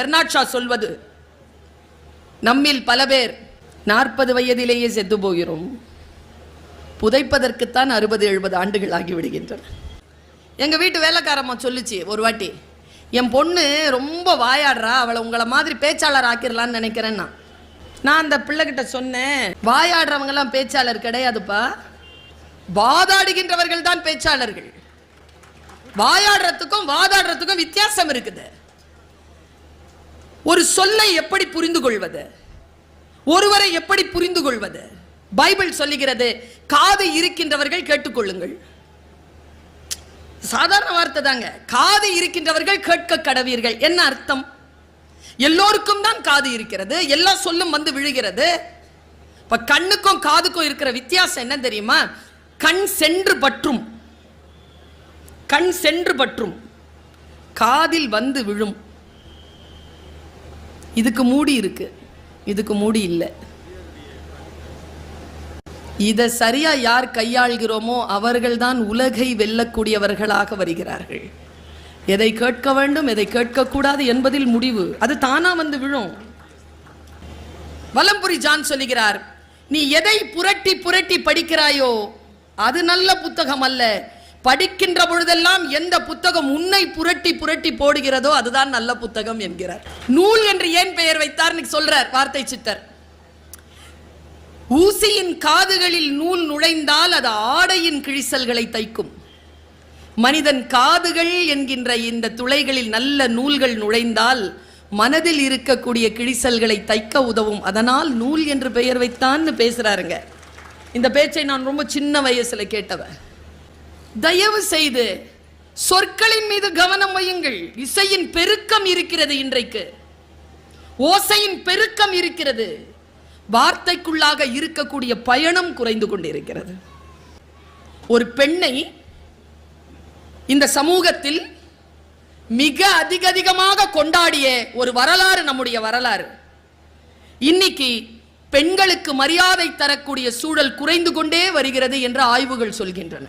Bernard Shaw சொல்வது நம்மில் பல பேர் நாற்பது வயதிலேயே செத்து போகிறோம். புதைப்பதற்குத்தான் அறுபது எழுபது ஆண்டுகள் ஆகிவிடுகின்றன எங்க வீட்டு வேலைக்காரம்மா சொல்லுச்சு ஒரு வாட்டி என் பொண்ணு ரொம்ப வாயாடுறா அவளை உங்களை மாதிரி பேச்சாளர் ஆக்கிடலான்னு நினைக்கிறேன்னா நான் அந்த பிள்ளைகிட்ட சொன்னேன் வாயாடுறவங்கெல்லாம் பேச்சாளர் கிடையாதுப்பா. வாதாடுகின்றவர்கள் தான் பேச்சாளர்கள். வாயாடுறதுக்கும் வாதாடுறதுக்கும் வித்தியாசம் இருக்குது. ஒரு சொல்லை எப்படி புரிந்து கொள்வது ஒருவரை எப்படி புரிந்து கொள்வது பைபிள் சொல்லுகிறது காது இருக்கின்றவர்கள் கேட்டுக்கொள்ளுங்கள். சாதாரண வார்த்தை தாங்க. காது இருக்கின்றவர்கள் கேட்க கடவீர்கள் என்ன அர்த்தம்? எல்லோருக்கும் தான் காது இருக்கிறது எல்லா சொல்லும் வந்து விழுகிறது. இப்ப கண்ணுக்கும் காதுக்கும் இருக்கிற வித்தியாசம் என்ன தெரியுமா? கண் சென்று பற்றும். கண் சென்று பற்றும். காதில் வந்து விழும். இதுக்கு மூடி இருக்கு. இதுக்கு மூடி இல்லை. இதை சரியா யார் கையாள்கிறோமோ அவர்கள்தான் உலகை வெல்லக்கூடியவர்களாக வருகிறார்கள். எதை கேட்க வேண்டும் எதை கேட்கக்கூடாது என்பதில் முடிவு. அது தானா வந்து விழும். வலம்புரி ஜான் சொல்லுகிறார் நீ எதை புரட்டி புரட்டி படிக்கிறாயோ அது நல்ல புத்தகம் அல்ல படிக்கின்ற பொழுதெல்லாம் எந்த புத்தகம் உன்னை புரட்டி புரட்டி போடுகிறதோ அதுதான் நல்ல புத்தகம் என்கிறார். நூல் என்று ஏன் பெயர் வைத்தார் சொல்றார் வார்த்தை சித்தர். ஊசியின் காதுகளில் நூல் நுழைந்தால் அது ஆடையின் கிழிசல்களை தைக்கும். மனிதன் காதுகள் என்கின்ற இந்த துளைகளில் நல்ல நூல்கள் நுழைந்தால் மனதில் இருக்கக்கூடிய கிழிசல்களை தைக்க உதவும். அதனால் நூல் என்று பெயர் வைத்தான்னு பேசுறாருங்க. இந்த பேச்சை நான் ரொம்ப சின்ன வயசுல கேட்டவன் தயவு செய்து சொற்களின் மீது கவனம் வையுங்கள். இசையின் பெருக்கம் இருக்கிறது இன்றைக்கு. ஓசையின் பெருக்கம் இருக்கிறது. வார்த்தைக்குள்ளாக இருக்கக்கூடிய பயணம் குறைந்து கொண்டிருக்கிறது. ஒரு பெண்ணை இந்த சமூகத்தில் மிக அதிக அதிகமாக கொண்டாடிய ஒரு வரலாறு நம்முடைய வரலாறு. இன்னைக்கு பெண்களுக்கு மரியாதை தரக்கூடிய சூழல் குறைந்து கொண்டே வருகிறது என்று ஆய்வுகள் சொல்கின்றன.